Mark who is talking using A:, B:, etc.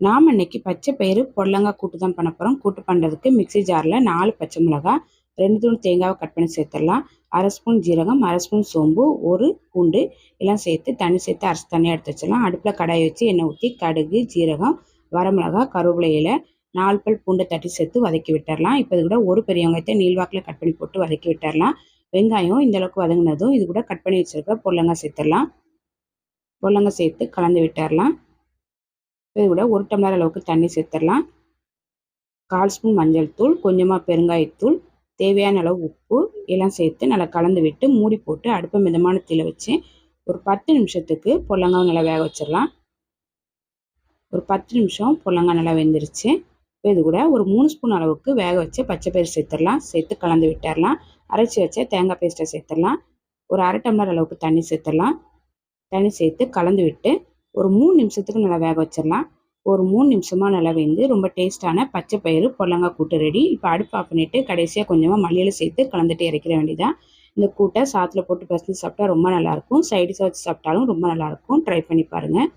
A: நாம் இன்றைக்கி பச்சை பயிறு பொடலங்காய் கூட்டு தான் பண்ண போகிறோம் கூட்டு பண்ணுறதுக்கு மிக்ஸி ஜாரில் நாலு பச்சை மிளகாய் ரெண்டு தூள் தேங்காவை கட் பண்ணி சேர்த்துடலாம். அரை ஸ்பூன் ஜீரகம் அரை ஸ்பூன் சோம்பு ஒரு பூண்டு எல்லாம் சேர்த்து தண்ணி சேர்த்து அரைச்சி தண்ணியாக எடுத்து வச்சிடலாம். அடுப்பில் கடாயை வச்சு எண்ணெய் ஊற்றி கடுகு ஜீரகம் வரமிளகா கருவேலையில் நாலு பல் பூண்டை தட்டி சேர்த்து வதக்கி விட்டுறலாம் இப்போ இது கூட ஒரு பெரிய வெங்காயத்தை நீள்வாக்கில் கட் பண்ணி போட்டு வதக்கி விட்டுறலாம் வெங்காயம் இந்தளவுக்கு வதங்கினதும் இது கூட கட் பண்ணி வச்சுருக்க பொருளங்காய் சேர்த்துடலாம். பொருளங்காய் சேர்த்து கலந்து விட்டுறலாம் இது கூட ஒரு டம்ளர் அளவுக்கு தண்ணி சேர்த்துடலாம். கால் ஸ்பூன் மஞ்சள் தூள் கொஞ்சமாக பெருங்காயத்தூள் தேவையான அளவு உப்பு எல்லாம் சேர்த்து நல்லா கலந்து விட்டு மூடி போட்டு அடுப்பை மிதமான தீல வச்சு ஒரு பத்து நிமிஷத்துக்கு பொல்லங்காய் நல்லா வேக வச்சிடலாம். ஒரு பத்து நிமிஷம் பொல்லங்காய் நல்லா வெந்துருச்சு. இப்போ இது கூட ஒரு மூணு ஸ்பூன் அளவுக்கு வேக வச்சு பச்சை பயிர் சேர்த்துடலாம். சேர்த்து கலந்து விட்டுடலாம். அரைச்சி வச்ச தேங்காய் பேஸ்ட்டை சேர்த்துடலாம். ஒரு அரை டம்ளர் அளவுக்கு தண்ணி சேர்த்துடலாம். தண்ணி சேர்த்து கலந்து விட்டு ஒரு மூணு நிமிஷத்துக்கு நல்லா வேக வச்சிடலாம். ஒரு மூணு நிமிஷமாக நல்லா வெந்து ரொம்ப டேஸ்ட்டான பச்சை பயிறு பொல்லங்காய் கூட்டு ரெடி இப்போ அடுப்பு ஆஃப் பண்ணிவிட்டு கடைசியாக கொஞ்சமாக மல்லியில் சேர்த்து கலந்துட்டு இறக்கிற வேண்டியதான் இந்த கூட்டை சாத்தில் போட்டு பசங்க சாப்பிட்டா ரொம்ப நல்லாயிருக்கும் சைடிஷாக வச்சு சாப்பிட்டாலும் ரொம்ப நல்லாயிருக்கும் ட்ரை பண்ணி பாருங்கள்